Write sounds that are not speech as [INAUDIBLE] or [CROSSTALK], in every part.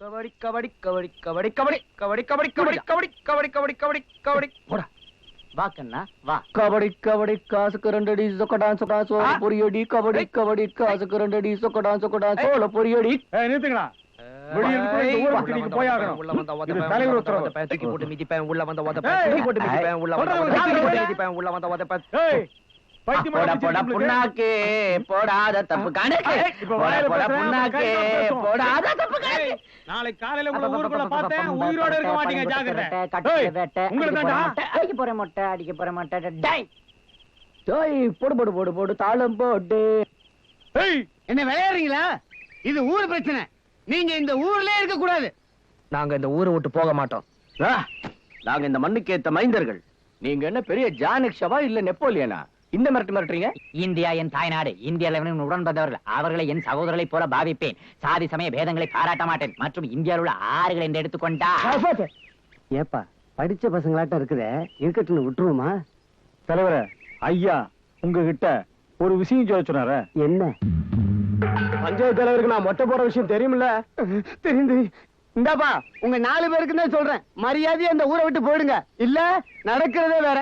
கபடி கபடி கபடி கபடி கபடி கபடி கபடி கபடி கபடி கபடி கபடி கபடி கபடி போடா வா கண்ணா வா கபடி கபடி காசுக்கு. பொரியடி கபடி கபடி பொரியடி ஏய், நிறுத்துங்கடா ஊரை விட்டு நீங்க போய் ஆகணும். உள்ள வந்த போட்டு மிதிப்பேன், உள்ள உதப்பேன், போட்டு மிதிப்பேன், உள்ள உதப்பேன், உள்ள உதப்பேன். போடா போடா? புண்ணாக்கு போடாத தப்பு. கணக்கு. போடா புண்ணாக்கு. போடாத தப்பு கணக்கு. ஏய், நாளைக்கு காலையில உங்களை ஊருக்குள்ள பார்த்தேன். உயிரோட இருக்க மாட்டீங்க ஜாக்கிரதை. ஏய், உங்களை தான்டா அடிக்க போற மொட்டை அடிக்க போற மொட்டை டேய் டேய். போடு போடு போடு போடு தாளம் போடு ஏய் என்ன விளையாடுறீங்களா? இது ஊர் பிரச்சனை. நீங்க இந்த ஊர்லயே இருக்க கூடாது நாங்க இந்த ஊரை விட்டு போக மாட்டோம். நாங்க இந்த மண்ணுக்கு ஏத்த மைந்தர்கள். நீங்க என்ன பெரிய ஜானிக்ஷவா இல்ல நெப்போலியனா? இந்த மிரட்டு மிரட்டுறீங்க? இந்தியா என் தாய்நாடு. இந்தியாவில் உடன் பிறந்தவர்கள் அவர்களை என் சகோதரர்களைப் போல பாவிப்பேன். சாதி சமய பேதங்களை பாராட்ட மாட்டேன். மற்றும் இந்தியாவில் உள்ள ஆறுகள் என்று எடுத்துக்கொண்டா ஏப்பா படிச்ச பசங்களாட்டம் இருக்குதே. இருக்கட்டும்னு விட்டுருவோமா? தலைவரே ஐயா உங்ககிட்ட ஒரு விஷயம் சொல்ல சொன்னாரே. என்ன? பஞ்சாயத்து தலைவருக்கு நான் மொட்டை போற விஷயம் தெரியுமில்ல? தெரிந்து இந்தாப்பா உங்க நாலு பேருக்கு தான் சொல்றேன். மரியாதையா அந்த ஊரை விட்டு போயிடுங்க. இல்ல நடக்கிறதே வேற.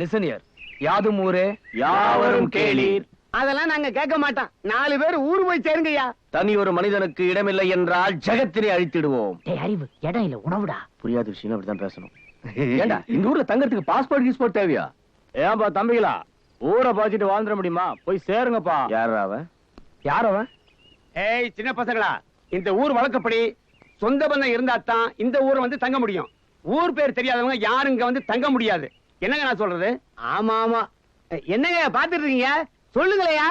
லிசன் இயர் யாதும் ஊரே? யாவரும் கேளீர். அதெல்லாம் நாங்க கேட்க மாட்டோம். நாலு பேர் ஊர் போய் சேருங்கய்யா. தனி ஒரு மனிதனுக்கு இடமில்லை என்றால் ஜெகத்தினை அழித்திடுவோம். டேய் அறிவு இடம் இல்ல உணவுடா. புரியாத விஷயம் அப்படிதான் பேசணும். [LAUGHS] ஏண்டா இந்த ஊர்ல தங்கறதுக்கு பாஸ்போர்ட் கீஸ்போர்ட் தேவையா? ஏன்பா தம்பிகளா ஊரை பாய்ச்சிட்டு வாழ்ந்துட முடியுமா? போய் சேருங்கப்பா. யார் அவன்? யார் அவன்? ஏய் சின்ன பசங்களா இந்த ஊர் வழக்கப்படி சொந்த பந்தம் இருந்தா தான் இந்த ஊரை வந்து தங்க முடியும். ஊர் பேர் தெரியாதவங்க யாரும் இங்க வந்து தங்க முடியாது. என்னங்க நான் சொல்றது? ஆமா ஆமா. என்னங்க பாத்துட்டு இருக்கீங்க சொல்லுங்களையா.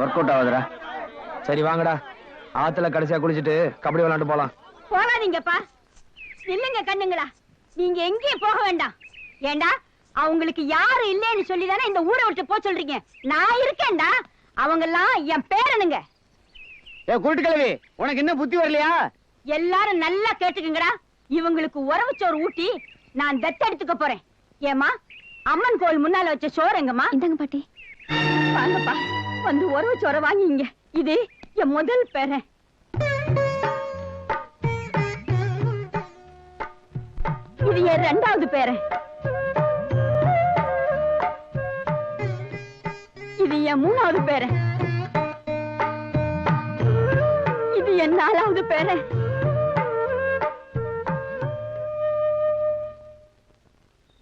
Work out ஆகுதுடா. சரி வாங்கடா. ஆத்துல கடைசியா குளிச்சிட்டு கபடி விளையாண்டு போலாம். போகாதீங்கப்பா. இல்லைங்க கண்ணுங்களா. நீங்க எங்கேயும் போக வேண்டாம். ஏண்டா அவங்களுக்கு யாரும் இல்லைன்னு சொல்லி தானே இந்த ஊரை விட்டு போக சொல்றீங்க? நான் இருக்கேன்டா. அவங்க எல்லாம் என் பேரனுங்க. ஏ கூட்டுக்கிழவி உனக்கு என்ன புத்தி வரலையா? எல்லாரும் நல்லா கேட்டுக்குங்கடா. இவங்களுக்கு உறவு சோறு ஊட்டி நான் தத்தெடுத்துக்க போறேன். ஏமா அம்மன் கோயில் முன்னால வச்ச சோறு எங்கம்மா? இந்தாங்க பாட்டி. வாங்கப்பா வந்து உறவு சோற வாங்கிங்க. இது என் முதல் பேரன். இது என் ரெண்டாவது பேரன். இது என் மூணாவது பேரன். இது என் நாலாவது பேரன்.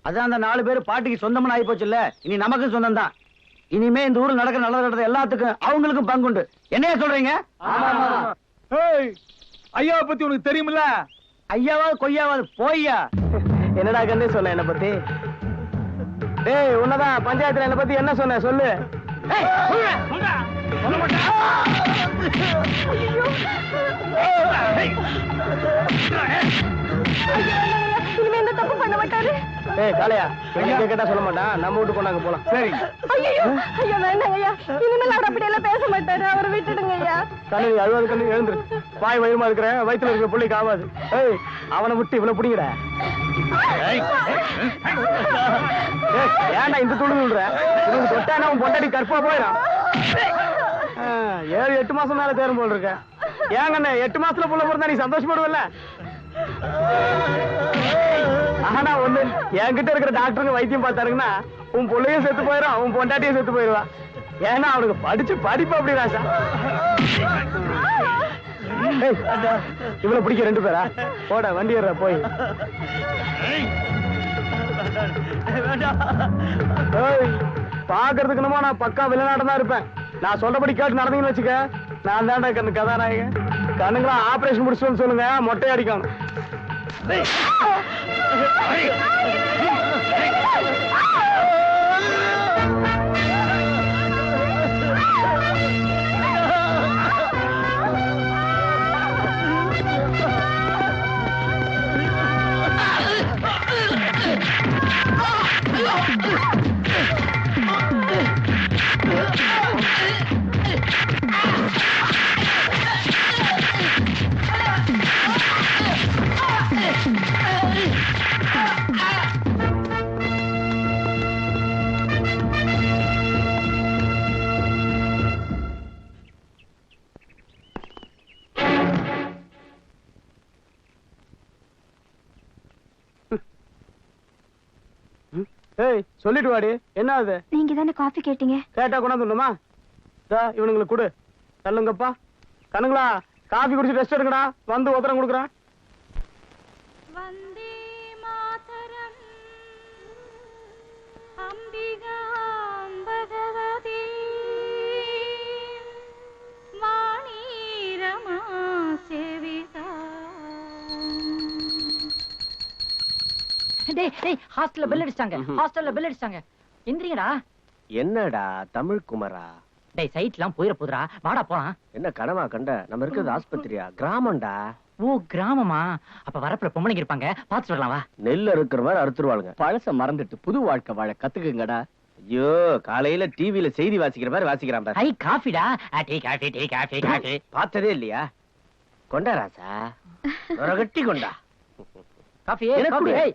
அதான் அந்த நாலு பேர் பாட்டிக்கு சொந்தமான ஆகி போச்சுல்ல. இனி நமக்கு சொந்தம் தான் இனிமே இந்த ஊர்ல நடக்கிற நல்லது நடந்த எல்லாத்துக்கும் அவங்களுக்கும் பங்குண்டு. என்னைய சொல்றீங்க? ஐயாவை பத்தி உனக்கு தெரியுமில்ல? ஐயாவாவது கொய்யாவாது போய்யா. என்னடா கண்ணு சொன்ன என்ன பத்தி? டேய் உன்னதான் பஞ்சாயத்துல என்ன பத்தி என்ன சொன்ன? சொல்லு. ஏய், மாட்டாரு? ஏய் காளையா கேட்டா சொல்ல மாட்டான் நம்ம வீட்டு கொண்டாங்க போலாம். சரி. ஐயோ ஐயோ வேண்டாங்க ஐயா. இனிமேல் அவர் அப்படி எல்லாம் பேச மாட்டாரு. அவரை விட்டுடுங்க ஐயா. கண்ணு அழுவாது கண்ணு எழுந்துரு. வாய் வயிறுமா இருக்கிற வயித்துல இருக்கிற பிள்ளைக்கு ஆகாது ஏய் அவனை விட்டு இவனை பிடிங்கடா. ஏய், ஏன்டா இந்த துளி விடுற இவனுக்கு தொட்டானா உன் பொண்டாடி கற்பா போயிடும். ஏழு எட்டு மாசம் மேல தேரும் போல் இருக்க. ஏங்கண்ணே எட்டு மாசத்துல புள்ள பிறந்தா நீ சந்தோஷப்படுவல்ல? ஆனா ஒண்ணு என்கிட்ட இருக்கிற டாக்டருங்க வைத்தியம் பார்த்தாருங்கன்னா உன் பிள்ளையும் செத்து போயிடும் உன் பொண்டாட்டியும் செத்து போயிடுவா ஏன்னா அவனுக்கு படிச்சு படிப்பு அப்படி ராசா ஏய், பிடிக்க ரெண்டு பேரா? போட வண்டி ஏற போய். பாக்குறதுக்கு என்னமோ நான் பக்கா வெளிநாட்டம் தான் இருப்பேன். நான் சொல்றபடி கேட்டு நடந்தீங்கன்னு வச்சுக்க நான் தான்டா கண்ணு கதாநாயகன். கண்ணுங்களா ஆபரேஷன் முடிச்சுன்னு சொல்லுங்க மொட்டை அடிக்கணும். 哎，哎，哎。ஏய் சொல்லிட்டு வாடி. என்ன அது நீங்க தானே காஃபி கேட்டீங்க? கேட்டா கொண்டாந்துடணுமா இதா இவனுங்களுக்கு கொடு. தள்ளுங்கப்பா. கண்ணுங்களா காபி குடிச்சு ரெஸ்ட் எடுங்கடா. வந்து உத்தரம் கொடுக்குறேன். டேய் டேய் ஹாஸ்டல்ல பெல் அடிச்சாங்க ஹாஸ்டல்ல பெல் அடிச்சாங்க எந்திரிங்கடா. என்னடா தமிழ் குமரா? டேய் சைட்லாம் போயிட போதுடா வாடா போலாம். என்ன கனவா கண்ட? நம்ம இருக்கிறது ஆஸ்பத்திரியா? கிராமம்டா. ஓ கிராமமா? அப்ப வரப்புல பொம்பளைங்க இருப்பாங்க. பாத்துட்டு வரலாம்? வா நெல் இருக்கிற மாதிரி அறுத்துருவாளுங்க. பழச மறந்துட்டு புது வாழ்க்கை வாழ கத்துக்குங்கடா. ஐயோ காலையில டிவில செய்தி வாசிக்கிற மாதிரி வாசிக்கிறான். ஐ காஃபிடா? Tea coffee tea coffee coffee. பார்த்ததே இல்லையா? கொண்டா ராசா? [LAUGHS] கட்டி கொண்டா? காஃபி. ஏய்.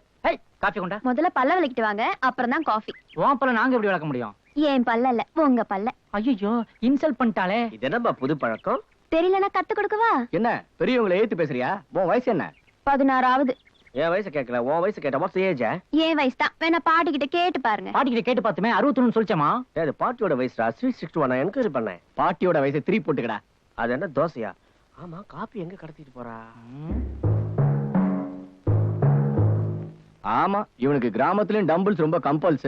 காஃபி கொண்டா? முதல்ல பல்ல விளக்கிட்டு வாங்க அப்புறம் தான் காஃபி உன் பல்ல நாங்க எப்படி வளர்க்க முடியும்? ஏன் பல்ல இல்ல உங்க பல்ல. ஐயோ இன்சல்ட் பண்ணிட்டாளே. இது என்னப்பா புது பழக்கம்? தெரியலனா கத்து கொடுக்கவா? என்ன பெரியவங்களை ஏத்து பேசுறியா? உன் வயசு என்ன? பதினாறாவது. என் வயசு கேட்கல உன் வயசு கேட்ட வாட்ஸ் ஏஜ் ஏன் வயசு தான். வேணா பாட்டிக்கிட்ட கேட்டு பாருங்க. பாட்டிக்கிட்ட கேட்டு பார்த்துமே அறுபத்தொன்னு சொல்லிச்சமா அது பாட்டியோட வயசுடா ஸ்ரீ சிக்ஸ்டி ஒன் என்கொயரி பண்ணேன். பாட்டியோட வயசு த்ரீ போட்டுக்கடா. அது என்ன தோசையா? ஆமா காப்பி எங்க கடத்திட்டு போறா? ஆமா இவனுக்கு கிராமத்துலயும் டம்பிள்ஸ் ரொம்ப கம்பல்ஸ்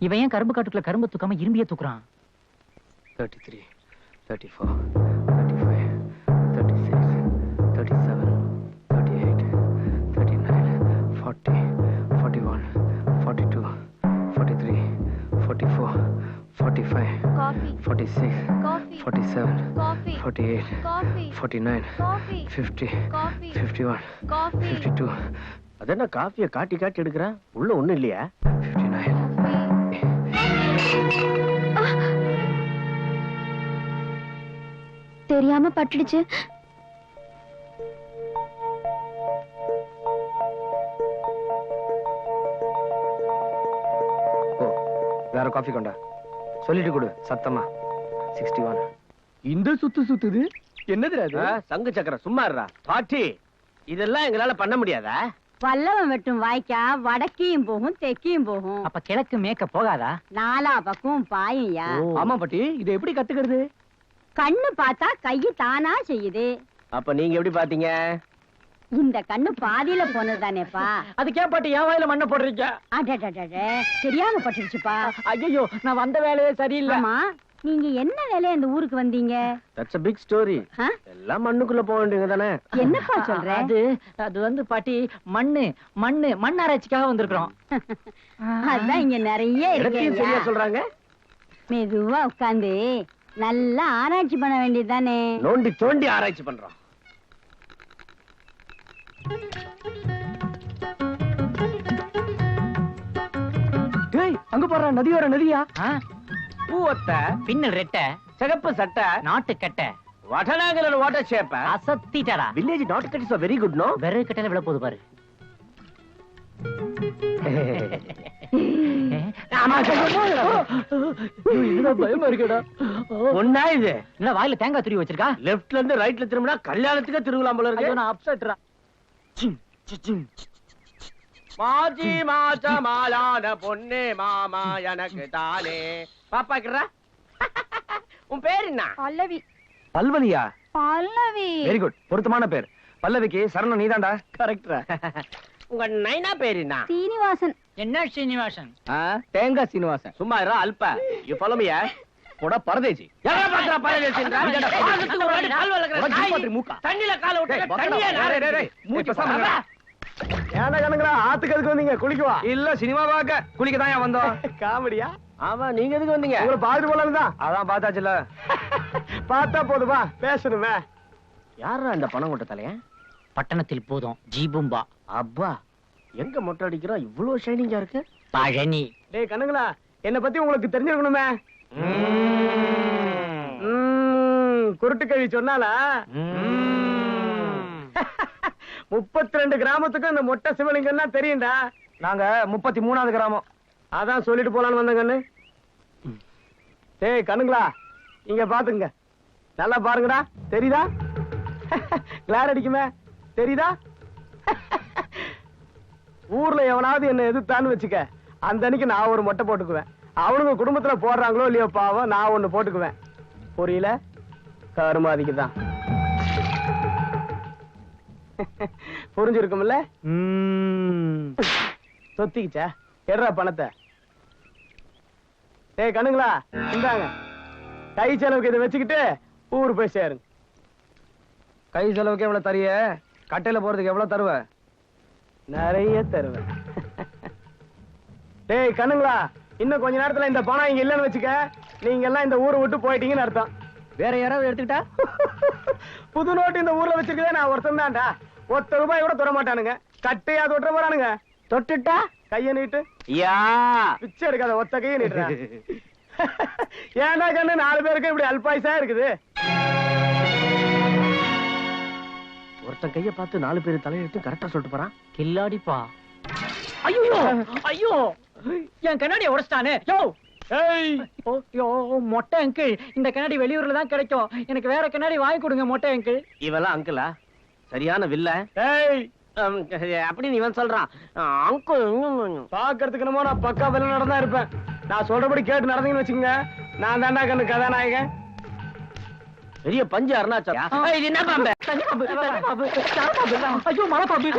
இவன் ஏன் கரும்பு காட்டுக்குள்ள கரும்பு தூக்காம இரும்பியே தூக்குறான்? Thirty three thirty four thirty five thirty six thirty seven thirty eight thirty nine forty forty one forty two forty three forty four forty five coffee forty six coffee forty seven coffee forty eight coffee forty nine coffee fifty coffee fifty one coffee fifty two அது என்ன காஃபியை காட்டி காட்டி எடுக்கிறேன் உள்ள ஒண்ணும் இல்லையா? [LAUGHS] தெரியாம பட்டுடுச்சு. வேற காஃபி கொண்டா. சொல்லிட்டு கொடு சத்தமா. சிக்ஸ்டி ஒன் இந்த சுத்து சுத்துது. என்னது சங்கு சக்கரம் சும்மா இருடா. பாட்டி இதெல்லாம் எங்களால பண்ண முடியாதா? வல்லவன் வெட்டும் வாய்க்கா வடக்கையும் போகும் தெற்கையும் போகும். அப்ப கிழக்கு மேக்க போகாதா? நாலா பக்கம் பாயும்யா ஆமா பாட்டி. இதை எப்படி கத்துக்கிறது? கண்ணு பார்த்தா கையு தானா செய்யுது. அப்ப நீங்க எப்படி பாத்தீங்க? இந்த கண்ணு பாதியில போனதுதானேப்பா. அதுக்கே பாட்டு என் வாயில மண்ணை போடுறீங்க? அடடடட தெரியாம பட்டுடுச்சுப்பா ஐயோ நான் வந்த வேலையே சரியில்லை. ஆமா நீங்க என்ன வேலையா இந்த ஊருக்கு வந்தீங்க? தட்ஸ் a பிக் ஸ்டோரி ஆ? எல்லாம் மண்ணுக்குள்ள போக வேண்டியது தானே என்னப்பா சொல்ற? அது அது வந்து பாட்டி மண்ணு மண்ணு மண் ஆராய்ச்சிக்காக வந்திருக்கிறோம் அதான் இங்க நிறைய இடத்தையும் சரியா இருக்கு சொல்றாங்க? மெதுவா உட்காந்து நல்லா ஆராய்ச்சி பண்ண வேண்டியதுதானே. நோண்டி தோண்டி ஆராய்ச்சி பண்றோம். அங்க போற நதியோர நதியா? பூவத்த பின்னல் ரெட்டை சிகப்பு சட்டை நாட்டு கட்டை. வடநாங்கல water shape அசத்திட்டடா. Village not cut is very good no விறகு கட்டையில விழ போகுது பாரு. வாயில தேங்காய் துருவி வச்சிருக்கா? லெஃப்ட்ல இருந்து ரைட்ல திரும்பினா கல்யாணத்துக்கு திருவிழா போல இருக்கு. நான் அப்செட்ரா மாஜி மாச மாலான பொண்ணே மாமா எனக்கு தானே. பாப்பா இருக்கிறா [LAUGHS] உன் பேர் என்ன? பல்லவி. பல்வலியா? பல்லவி. வெரி குட் பொருத்தமான பேர். பல்லவிக்கு சரணம் நீதான்டா கரெக்டா [LAUGHS] உங்க நைனா பேர் என்ன? சீனிவாசன். என்ன ஸ்ரீனிவாசன் தேங்காய் சீனிவாசன். சும்மா இரா அல்ப. யூ ஃபாலோ மீ போடா பரதேசி. யாரா பாக்குறா பரதேசின்றா பாக்கிறதுக்கு ஒரு கால் வளர்க்கற நாய் தண்ணில கால விட்டு தண்ணியே நாரே மூச்சு பேசாம ஏன்டா கணக்குறா ஆத்துக்கு எதுக்கு வந்தீங்க? குளிக்குவா இல்ல சினிமா பார்க்க. குளிக்க தான் வந்தோம்? [LAUGHS] காமெடியா? ஆமா நீங்க எதுக்கு வந்தீங்க? உங்களை பாத்துட்டு போலாம் தான். அதான் பார்த்தாச்சுல. [LAUGHS] பார்த்தா போதுமா பேசணுமே. யாரா இந்த பணம் கொட்ட தலைய பட்டணத்தில் போதும். ஜீபும்பா அப்பா எங்க மொட்டை அடிக்கிறோம் இவ்வளவு ஷைனிங்கா இருக்கு. பழனி. டேய் கண்ணுங்களா என்ன பத்தி உங்களுக்கு தெரிஞ்சிருக்கணுமே. ம், குருட்டு கவி சொன்னாலா முப்பத்தி ரெண்டு கிராமத்துக்கும் இந்த மொட்டை சிவலிங்கம்னா தெரியும்டா. நாங்க முப்பத்தி மூணாவது கிராமம். அதான் சொல்லிட்டு போலான்னு வந்தேன் கண்ணு. டேய் கண்ணுங்களா இங்க பாத்துங்க நல்லா பாருங்கடா. தெரியுதா? [LAUGHS] கிளார் அடிக்குமே. தெரியுதா? [LAUGHS] ஊர்ல எவனாவது என்ன எதிர்த்தான்னு வச்சுக்க. அந்த அன்னைக்கு நான் ஒரு மொட்டை போட்டுக்குவேன். அவனுங்க குடும்பத்துல போடுறாங்களோ இல்லையோ பாவம் நான் ஒண்ணு போட்டுக்குவேன். புரியல? கருமாதிக்கு தான் [LAUGHS] புரிஞ்சிருக்கும்ல? சொத்திக்கிச்சா எடுறா பணத்தை. டேய் கண்ணுங்களா இந்தாங்க. கை செலவுக்கு இதை வச்சுக்கிட்டு ஊர் போய் சேருங்க. கை செலவுக்கு எவ்வளவு தரிய கட்டையில போறதுக்கு எவ்வளவு தருவ? நிறைய தருவேன் [LAUGHS] டேய் கண்ணுங்களா இன்னும் கொஞ்ச நேரத்துல இந்த பணம் இங்க இல்லைன்னு வச்சுக்க. நீங்க எல்லாம் இந்த ஊரை விட்டு போயிட்டீங்கன்னு அர்த்தம். வேற யாராவது எடுத்துக்கிட்டா? [LAUGHS] புது நோட்டு இந்த ஊர்ல வச்சிருக்கதே நான் ஒருத்தன் தான்டா. ஒத்த ரூபாய் கூட தொட மாட்டானுங்க. கட்டையா தொட்டுற போறானுங்க. தொட்டுட்டா? கைய நீட்டு. யா. பிச்சை எடுக்காத ஒத்த கைய நீட்டுற. [LAUGHS] ஏன்டா கண்ணு நாலு பேருக்கு இப்படி அல்பாயுசா இருக்குது? ஒருத்தன் கைய பார்த்து நாலு பேர் தலையெடுத்து கரெக்டா சொல்லிட்டு போறான். கில்லாடிப்பா. ஐயோ! ஐயோ! என் கண்ணாடியை உடைச்சிட்டானே. யோ! மொட்டை அங்கிள் இந்த கண்ணாடி வெளியூர்ல தான் கிடைக்கும். எனக்கு வேற கண்ணாடி வாங்கி கொடுங்க மொட்டை அங்கிள் இவெல்லாம் அங்கிளா சரியான வில்ல ஏய். அப்படின்னு இவன் சொல்றான். அங்கிள் பாக்குறதுக்கு என்னமோ நான் பக்கா வெள்ள நடந்தா இருப்பேன். நான் சொல்றபடி கேட்டு நடந்தீங்கன்னு வச்சுக்கோங்க. நான் தாண்டா கண்ணு கதாநாயகன். பெரிய பஞ்சு அருணாச்சலம். இது என்ன பாம்பு ஐயோ மலை பாம்பு